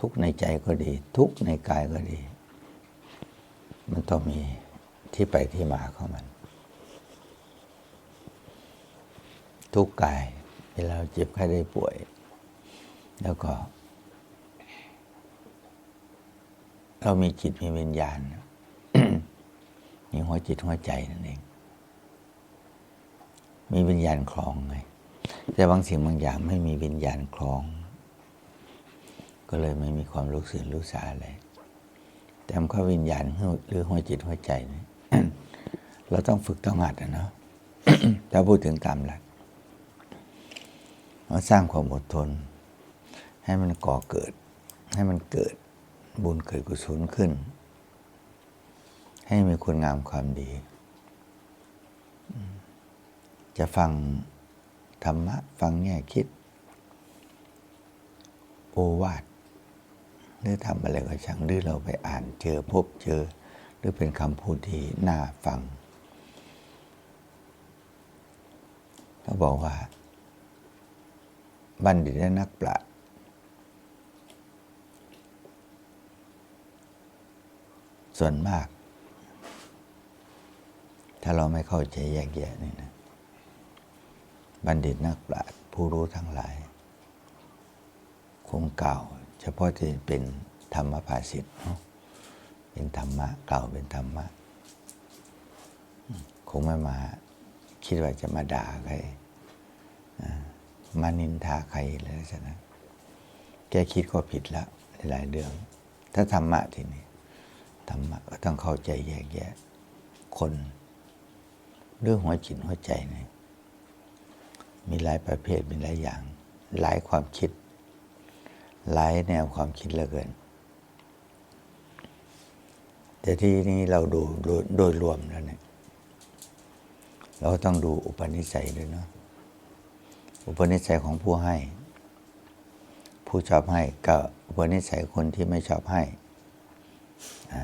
ทุกในใจก็ดี ทุกในกายก็ดี มันต้องมีที่ไปที่มาของมัน ทุกกายเวลาเราเจ็บไข้ได้ป่วย แล้วก็ เรามีจิตมีวิญญาณมีหัวจิตหัวใจนั่นเอง มีวิญญาณคลองไงแต่บางสิ่งบางอย่างไม่มีวิญญาณคลอง ก็เลยไม่มีความรู้สึกรู้สาอะไรแต่มันก็วิญญาณหรือหัวจิตหัวใจเนี่ยเราต้องฝึกต้องหัดนะเนาะถ้าพูดถึงกรรมหลักเราสร้างความอดทน ให้มันก่อเกิด ให้มันเกิดบุญเกิดกุศลขึ้น ให้มีคุณงามความดี จะฟังธรรมะ ฟังแง่คิด โอวาท หรือทำอะไรก็ช่างหรือเราไปอ่านเจอพบเจอ หรือเป็นคำพูดที่น่าฟังเขาบอกว่า บัณฑิตและนักปราชญ์ส่วนมาก ถ้าเราไม่เข้าใจแยกแยะนี่นะ บัณฑิตนักปราชญ์ผู้รู้ทั้งหลาย คงเก่า เฉพาะที่เป็น ธรรมภาสิทธ์เป็นธรรมะเก่าเป็นธรรมะคงไม่มาคิดว่าจะมาด่าใครมานินทาใครอะไรลักษณะแกคิดก็ผิดละหลายเรื่อง ถ้าธรรมะทีนี้ธรรมะก็ต้องเข้าใจแยกแยะ คนเรื่องหัวจิตหัวใจเนี่ยมีหลายประเภทมีหลายอย่าง หลายความคิด หลายแนวความคิดเหลือเกิน แต่ที่นี้เราดูโดยโดยรวมแล้วเนี่ยเราก็ต้องดูอุปนิสัยด้วยเนาะอุปนิสัยของผู้ให้ ผู้ชอบให้กับอุปนิสัยคนที่ไม่ชอบให้อ่า